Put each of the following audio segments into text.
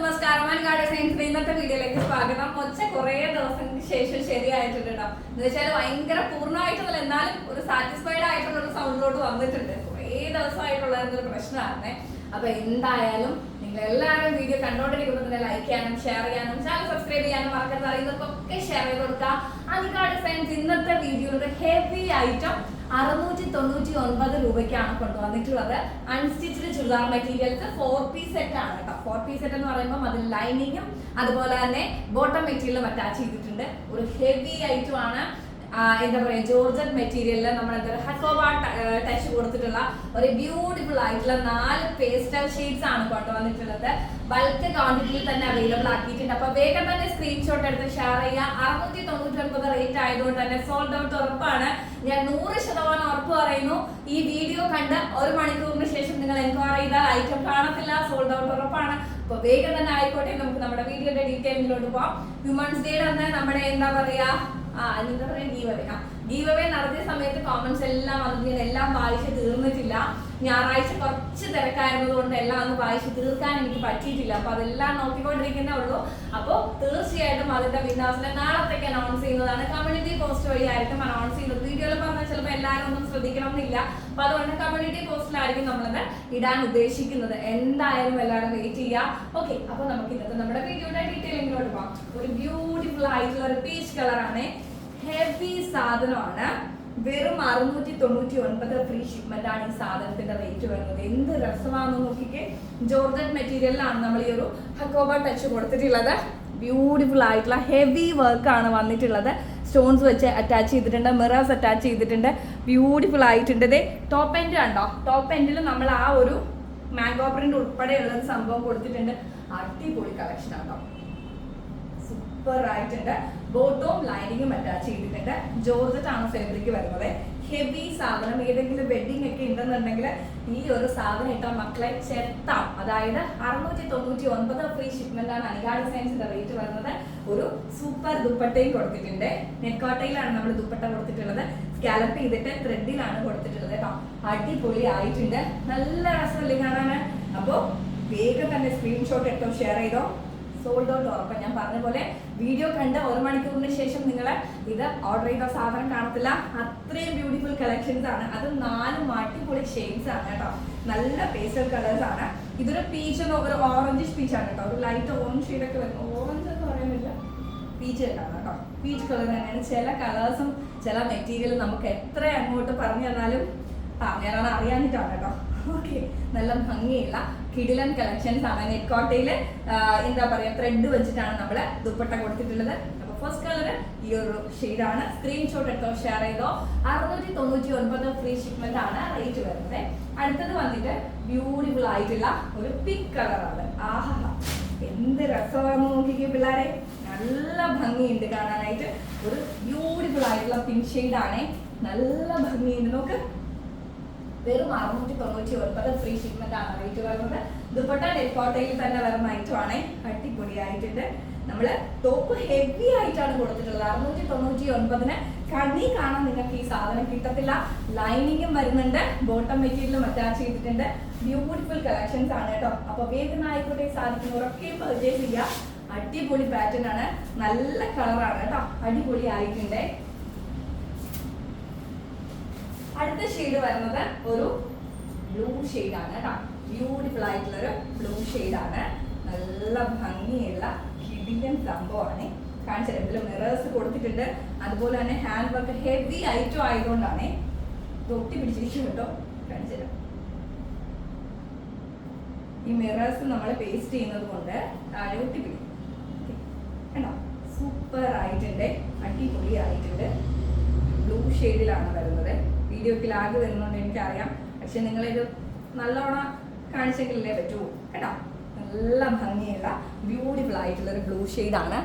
നമസ്കാരം. സയൻസിന്റെ ഇന്നത്തെ വീഡിയോയിലേക്ക് സ്വാഗതം. ഒച്ച കുറേ ദിവസങ്ങൾക്ക് ശേഷം ശരിയായിട്ടുണ്ട് കേട്ടോ. എന്ന് വെച്ചാൽ ഭയങ്കര പൂർണമായിട്ടുള്ള എന്നാലും ഒരു സാറ്റിസ്ഫൈഡ് ആയിട്ടുള്ള ഒരു സൗണ്ടിലോട്ട് വന്നിട്ടുണ്ട്. കുറേ ദിവസമായിട്ടുള്ള ഒരു പ്രശ്നമാണ് അപ്പൊ എന്തായാലും നിങ്ങൾ എല്ലാവരും വീഡിയോ കണ്ടോണ്ടിരിക്കുമ്പോൾ ലൈക്ക് ചെയ്യാനും ഷെയർ ചെയ്യാനും ചാനൽ സബ്സ്ക്രൈബ് ചെയ്യാനും മറക്കരുത്. അറിയുന്നവർക്കൊക്കെ ഷെയർ ചെയ്ത് കൊടുക്കുക. അനികാർഡ് സയൻസ് ഇന്നത്തെ വീഡിയോയുടെ ഹെവി ഐറ്റം അറുന്നൂറ്റി തൊണ്ണൂറ്റി ഒൻപത് രൂപയ്ക്കാണ് കൊണ്ടുവന്നിട്ടുള്ളത്. Unstitched churidar materials four piece set ആണ് കേട്ടോ. ഫോർ പീസ് സെറ്റ് എന്ന് പറയുമ്പോൾ അതിൽ ലൈനിങ്ങും അതുപോലെ തന്നെ ബോട്ടം മെറ്റീരിയലും അറ്റാച്ച് ചെയ്തിട്ടുണ്ട്. ഒരു ഹെവി ഐറ്റം ആണ്. എന്താ പറയാ ജോർജൻ മെറ്റീരിയലിൽ നമ്മൾ എന്താ പറയുക ഹക്കോബ ടച്ച് കൊടുത്തിട്ടുള്ള ഒരു ബ്യൂട്ടിഫുൾ ആയിട്ടുള്ള നാല് പേസ്റ്റൽ ഷെയ്ഡ്സ് ആണ് കേട്ടോ വന്നിട്ടുള്ളത്. ബൾക്ക് ക്വാണ്ടിറ്റിയിൽ തന്നെ അവൈലബിൾ ആക്കിയിട്ടുണ്ട്. അപ്പൊ വേഗം തന്നെ സ്ക്രീൻഷോട്ട് എടുത്ത് ഷെയർ ചെയ്യുക. അറുന്നൂറ്റി തൊണ്ണൂറ്റി ഒൻപത് റേറ്റ് ആയതുകൊണ്ട് തന്നെ സോൾഡ് ഔട്ട് ഉറപ്പാണ്. ഞാൻ നൂറ് ശതമാനം ഉറപ്പ് പറയുന്നു. ഈ വീഡിയോ കണ്ട് ഒരു മണിക്കൂറിന് ശേഷം നിങ്ങൾ എൻക്വയറി ചെയ്താൽ ഐറ്റം കാണത്തില്ല. സോൾഡ് ഔട്ട് ഉറപ്പാണ്. അപ്പൊ വേഗം തന്നെ ആയിക്കോട്ടെ. നമുക്ക് നമ്മുടെ വീഡിയോയുടെ ഡീറ്റെയിലിലോട്ട് പോവാം. ഹ്യൂമൻസ് ഡേയുടെ തന്നെ നമ്മുടെ എന്താ പറയാ ആ എന്താ ഗീവ് അവേ ഗീവ് അവേ നടത്തിയ സമയത്ത് കോമൻസ് എല്ലാം വന്നത് ഞാൻ എല്ലാം വായിച്ച് തീർന്നിട്ടില്ല. ഞായറാഴ്ച കുറച്ച് തിരക്കായിരുന്നത് കൊണ്ട് എല്ലാം ഒന്ന് വായിച്ച് തീർക്കാൻ എനിക്ക് പറ്റിയിട്ടില്ല. അപ്പൊ അതെല്ലാം നോക്കിക്കൊണ്ടിരിക്കുന്നേ ഉള്ളൂ. അപ്പോൾ തീർച്ചയായിട്ടും അതിന്റെ വിന്നാസിനെ നാളത്തേക്ക് അനൗൺസ് ചെയ്യുന്നതാണ്. കമ്മ്യൂണിറ്റി പോസ്റ്റ് വഴിയായിരിക്കും അനൗൺസ് ചെയ്യുന്നത്. വീഡിയോയിൽ പറഞ്ഞാൽ ചിലപ്പോൾ എല്ലാവരും ഒന്നും ശ്രദ്ധിക്കണം എന്നില്ല അപ്പൊ അതുകൊണ്ട് കമ്മ്യൂണിറ്റി പോസ്റ്റിലായിരിക്കും നമ്മളത് ഇടാൻ ഉദ്ദേശിക്കുന്നത്. എന്തായാലും എല്ലാവരും വെയിറ്റ് ചെയ്യുക ഓക്കെ അപ്പൊ നമുക്ക് ഇന്നത്തെ നമ്മുടെ വീഡിയോയുടെ ഡീറ്റെയിലിങ്ങിലോട്ട് പോകാം ഒരു ബ്യൂട്ടിഫുൾ ആയിട്ടുള്ള ഒരു പീച്ച് കളറാണ് ഹെവി സാധനമാണ്. വെറും അറുന്നൂറ്റി തൊണ്ണൂറ്റി ഒൻപത് ഫ്രീ ഷിപ്മെന്റ് ആണ് ഈ സാധനത്തിന്റെ റേറ്റ് വരുന്നത്. എന്ത് രസമാണെന്ന് നോക്കിക്കേ. ജോർജറ്റ് മെറ്റീരിയലിലാണ് നമ്മൾ ഈ ഒരു ഹക്കോബ ടച്ച് കൊടുത്തിട്ടുള്ളത്. ബ്യൂട്ടിഫുൾ ആയിട്ടുള്ള ഹെവി ആണ് വന്നിട്ടുള്ളത്. സ്റ്റോൺസ് വെച്ച് അറ്റാച്ച് ചെയ്തിട്ടുണ്ട് മിറേഴ്സ് അറ്റാച്ച് ചെയ്തിട്ടുണ്ട്. ബ്യൂട്ടിഫുൾ ആയിട്ടുണ്ട് ഇതേ ടോപ്പ് എൻഡ് കണ്ടോ? ടോപ്പ് എൻഡിൽ നമ്മൾ ആ ഒരു മാംഗോ പ്രിന്റ് ഉൾപ്പെടെയുള്ള ഒരു സംഭവം കൊടുത്തിട്ടുണ്ട്. അടിപൊളി കളക്ഷൻ ആണോ സൂപ്പർ ആയിട്ടുണ്ട് ബോട്ടവും ലൈനിങ്ങും അറ്റാച്ച് ചെയ്തിട്ടുണ്ട്. ജോർജറ്റ് ആണ് ഫാബ്രിക് വരുന്നത്? ഹെവി സാധനം ഏതെങ്കിലും വെഡിങ് ഒക്കെ ഉണ്ടെന്നുണ്ടെങ്കിൽ ഈ ഒരു സാധനം ഇട്ടാൽ മക്കളെ ചെത്താം. അതായത് അറുന്നൂറ്റി തൊണ്ണൂറ്റി ഒൻപത് ഫ്രീ ഷിപ്മെന്റ് ആണ് അനികാ ഡിസൈൻസിന്റെ റേറ്റ് വരുന്നത്. ഒരു സൂപ്പർ ദുപ്പട്ടയും കൊടുത്തിട്ടുണ്ട്. നെക്കോട്ടയിലാണ് നമ്മൾ ദുപ്പട്ട കൊടുത്തിട്ടുള്ളത്. സ്കാലപ്പ് ചെയ്തിട്ട് ത്രെഡിലാണ് കൊടുത്തിട്ടുള്ളത് കേട്ടോ. അടിപൊളി ആയിട്ടുണ്ട് നല്ല രസമല്ലേ കാണാൻ. അപ്പോൾ വേഗം തന്നെ സ്ക്രീൻഷോട്ട് എടുത്തോ ഷെയർ ചെയ്തോ. സോൾഡ് ഔട്ട് ഓർഡർ ഞാൻ പറഞ്ഞ പോലെ വീഡിയോ കണ്ട് ഒരു മണിക്കൂറിന് ശേഷം നിങ്ങൾ ഇത് ഓർഡർ ചെയ്ത സാധനം കാണത്തില്ല. അത്രയും ബ്യൂട്ടിഫുൾ കളക്ഷൻസ് ആണ്. അത് നാല് അടിപൊളി ഷെയ്ഡ്സ് ആണ് കേട്ടോ. നല്ല പേസ്റ്റൽ കളേഴ്സ് ആണ്. ഇതൊരു പീച്ച് ഒരു ഓറഞ്ച് പീച്ച് ആണ് കേട്ടോ. ഒരു ലൈറ്റ് ഓറഞ്ച് ഷെയ്ഡൊക്കെ വരും ഓറഞ്ച് എന്ന് പറയുന്നില്ല പീച്ച് കേട്ടാണ് കേട്ടോ. പീച്ച് കളർ തന്നെയാണ്. ചില കളേഴ്സും ചില മെറ്റീരിയലും നമുക്ക് എത്ര അങ്ങോട്ട് പറഞ്ഞു തന്നാലും പറഞ്ഞുതരാൻ അറിയാനിട്ടാണ് കേട്ടോ. ഓക്കെ നല്ല ഭംഗിയുള്ള കിടിലൻ കളക്ഷൻസ് ആണ് നെറ്റ്കോട്ടയിൽ എന്താ പറയുക ത്രെഡ് വെച്ചിട്ടാണ് നമ്മൾ ദുപ്പട്ട കൊടുത്തിട്ടുള്ളത്. അപ്പോൾ ഫസ്റ്റ് കളർ ഈ ഒരു ഷെയ്ഡാണ് സ്ക്രീൻഷോട്ട് എടുത്തോ ഷെയർ ചെയ്തോ. അറുന്നൂറ്റി തൊണ്ണൂറ്റി ഒൻപത് ഫ്രീ ഷിപ്മെന്റ് ആണ് റേറ്റ് വരുന്നത്. അടുത്തത് വന്നിട്ട് ബ്യൂട്ടിഫുൾ ആയിട്ടുള്ള ഒരു പിങ്ക് കളറാണ് ആഹാ എന്ത് രസമാണെന്ന് നോക്കിക്കേ പിള്ളേരെ. നല്ല ഭംഗിയുണ്ട് കാണാനായിട്ട്. ഒരു ബ്യൂട്ടിഫുൾ ആയിട്ടുള്ള പിങ്ക് ഷെയ്ഡാണേ നല്ല ഭംഗിയുണ്ട്. നോക്ക്. വെറും അറുന്നൂറ്റി തൊണ്ണൂറ്റി ഒൻപത് ഫ്രീ ഷിപ്മെന്റ് ആണ് റേറ്റ് വരുന്നത്. ദുപ്പട്ട നെൽക്കോട്ടയിൽ തന്നെ വരുന്ന ഐറ്റം ആണ്. അടിപൊളിയായിട്ടുണ്ട്. നമ്മൾ ടോപ്പ് ഹെവി ആയിട്ടാണ് കൊടുത്തിട്ടുള്ളത്. അറുന്നൂറ്റി തൊണ്ണൂറ്റി ഒൻപതിന് കണ്ണി കാണാൻ നിങ്ങൾക്ക് ഈ സാധനം കിട്ടത്തില്ല. ലൈനിങ്ങും വരുന്നുണ്ട്. ബോട്ടം മെറ്റീരിയലും അറ്റാച്ച് ചെയ്തിട്ടുണ്ട്. ബ്യൂട്ടിഫുൾ കളക്ഷൻസ് ആണ് കേട്ടോ. അപ്പൊ വേഗം ആയിക്കോട്ടെ സാധിക്കുന്നവരൊക്കെ പർച്ചേസ് ചെയ്യുക അടിപൊളി പാറ്റേൺ ആണ്. നല്ല കളറാണ് കേട്ടോ. അടിപൊളി ആയിട്ടുണ്ട് അടുത്ത ഷെയ്ഡ് വരുന്നത് ഒരു ബ്ലൂ ആണ് കേട്ടോ. ബ്യൂട്ടിഫുൾ ആയിട്ടുള്ള ഒരു ബ്ലൂ ആണ്. നല്ല ഭംഗിയുള്ള കിടിലൻ സംഭവമാണ്. കാണിച്ചത് ഇതിൽ മിറേഴ്സ് കൊടുത്തിട്ടുണ്ട്. അതുപോലെ തന്നെ ഹാൻഡ് വർക്ക് ഹെവി ഐറ്റം ആയതുകൊണ്ടാണ് തൊട്ടി പിടിച്ചിരിക്കും കേട്ടോ. കാണിച്ചത് ഈ മിറേഴ്സ് നമ്മൾ പേസ്റ്റ് ചെയ്യുന്നത് കൊണ്ട് താഴെ ഒട്ടിപ്പിടിക്കും കണ്ടോ? സൂപ്പർ ആയിട്ടുണ്ട്. അടിപൊളി ആയിട്ടുണ്ട് ബ്ലൂ ഷെയ്ഡിലാണ് വരുന്നത്. വീഡിയോക്ക് ലാഗ് വരുന്നുണ്ട് എനിക്കറിയാം. പക്ഷെ നിങ്ങളിത് നല്ലോണം കാണിച്ചെങ്കിലല്ലേ പറ്റൂ. കേട്ടോ? നല്ല ഭംഗിയുള്ള ബ്യൂട്ടിഫുൾ ആയിട്ടുള്ളൊരു ബ്ലൂ ഷെയ്ഡാണ്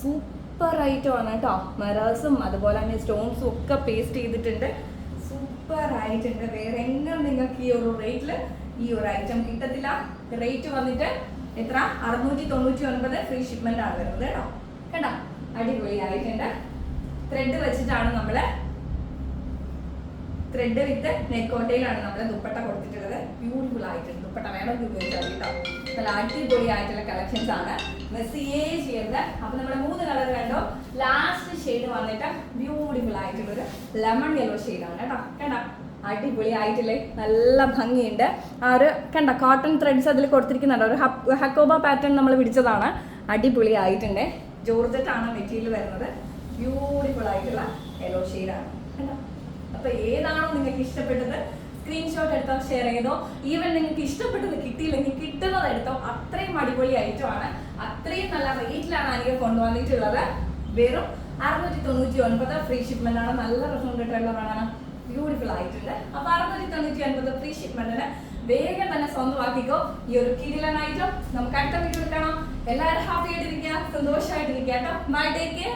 സൂപ്പർ ഐറ്റമാണ് കേട്ടോ മെറേഴ്സും അതുപോലെ തന്നെ സ്റ്റോൺസും ഒക്കെ പേസ്റ്റ് ചെയ്തിട്ടുണ്ട്. സൂപ്പർ ആയിട്ടുണ്ട് വേറെ എങ്ങനെ നിങ്ങൾക്ക് ഈ ഒരു റേറ്റിൽ ഈ ഒരു ഐറ്റം കിട്ടത്തില്ല. റേറ്റ് വന്നിട്ട് എത്ര? അറുന്നൂറ്റി തൊണ്ണൂറ്റി ഒൻപത് ഫ്രീ ഷിപ്മെന്റ് ആണ് വരുന്നത് കേട്ടോ കേട്ടോ? അടിപൊളി ആയിട്ടുണ്ട് ത്രെഡ് വെച്ചിട്ടാണ് നമ്മൾ ത്രെഡ് വിത്ത് നെക്കോട്ടയിലാണ് നമ്മൾ ദുപ്പട്ട കൊടുത്തിട്ടുള്ളത്. ബ്യൂട്ടിഫുൾ ആയിട്ടുണ്ട്. ദുപ്പട്ട വേണമെങ്കിൽ ഉപയോഗിച്ചാൽ കേട്ടോ. നല്ല അടിപൊളി ആയിട്ടുള്ള കളക്ഷൻസ് ആണ്. മെസ്സിയേ ചെയ്യുന്നത് അപ്പൊ നമ്മുടെ മൂന്ന് കളർ കണ്ടോ? ലാസ്റ്റ് ഷെയ്ഡ് വന്നിട്ട് ബ്യൂട്ടിഫുൾ ആയിട്ടുള്ള ഒരു ലെമൺ യെല്ലോ ആണ് കേട്ടോ. കണ്ടോ? അടിപൊളി ആയിട്ടില്ലേ നല്ല ഭംഗിയുണ്ട്. ആ ഒരു കണ്ട? കോട്ടൺ ത്രെഡ്സ് അതിൽ കൊടുത്തിരിക്കുന്നുണ്ട്. ഒരു ഹക്കോബ പാറ്റേൺ നമ്മൾ പിടിച്ചതാണ് അടിപൊളി ആയിട്ടുണ്ട് ജോർജറ്റ് ആണ് മെറ്റീരിയൽ വരുന്നത്. ബ്യൂട്ടിഫുൾ ആയിട്ടുള്ള യെല്ലോ ഷെയ്ഡാണ് കണ്ടോ? അപ്പൊ ഏതാണോ നിങ്ങൾക്ക് ഇഷ്ടപ്പെട്ടത് സ്ക്രീൻഷോട്ട് എടുത്തോ ഷെയർ ചെയ്തോ. ഈവൻ നിങ്ങൾക്ക് ഇഷ്ടപ്പെട്ടത് കിട്ടിയില്ലെങ്കിൽ കിട്ടുന്നത് എടുത്തോ. അത്രയും അടിപൊളി ഐറ്റം ആണ്. അത്രയും നല്ല റേറ്റിലാണ് അനിക കൊണ്ടുവന്നിട്ടുള്ളത്. വെറും അറുന്നൂറ്റി തൊണ്ണൂറ്റി ഒൻപത് ഫ്രീ ഷിപ്മെന്റ് ആണ് നല്ല റെസ്പോണ്ട് കിട്ടുള്ളതാണ് ബ്യൂട്ടിഫുൾ ആയിട്ടുണ്ട് അപ്പൊ അറുന്നൂറ്റി തൊണ്ണൂറ്റി ഒൻപത് ഫ്രീ ഷിപ്മെന്റിന് വേഗം തന്നെ സ്വന്തമാക്കിക്കോ. ഈ ഒരു കിടിലൻ ഐറ്റം നമുക്ക് അടുത്ത വീട്ടിൽ കാണാം. എല്ലാവരും ഹാപ്പി ആയിട്ടിരിക്കുക. സന്തോഷമായിട്ടിരിക്കുക കേട്ടോ. Bye take care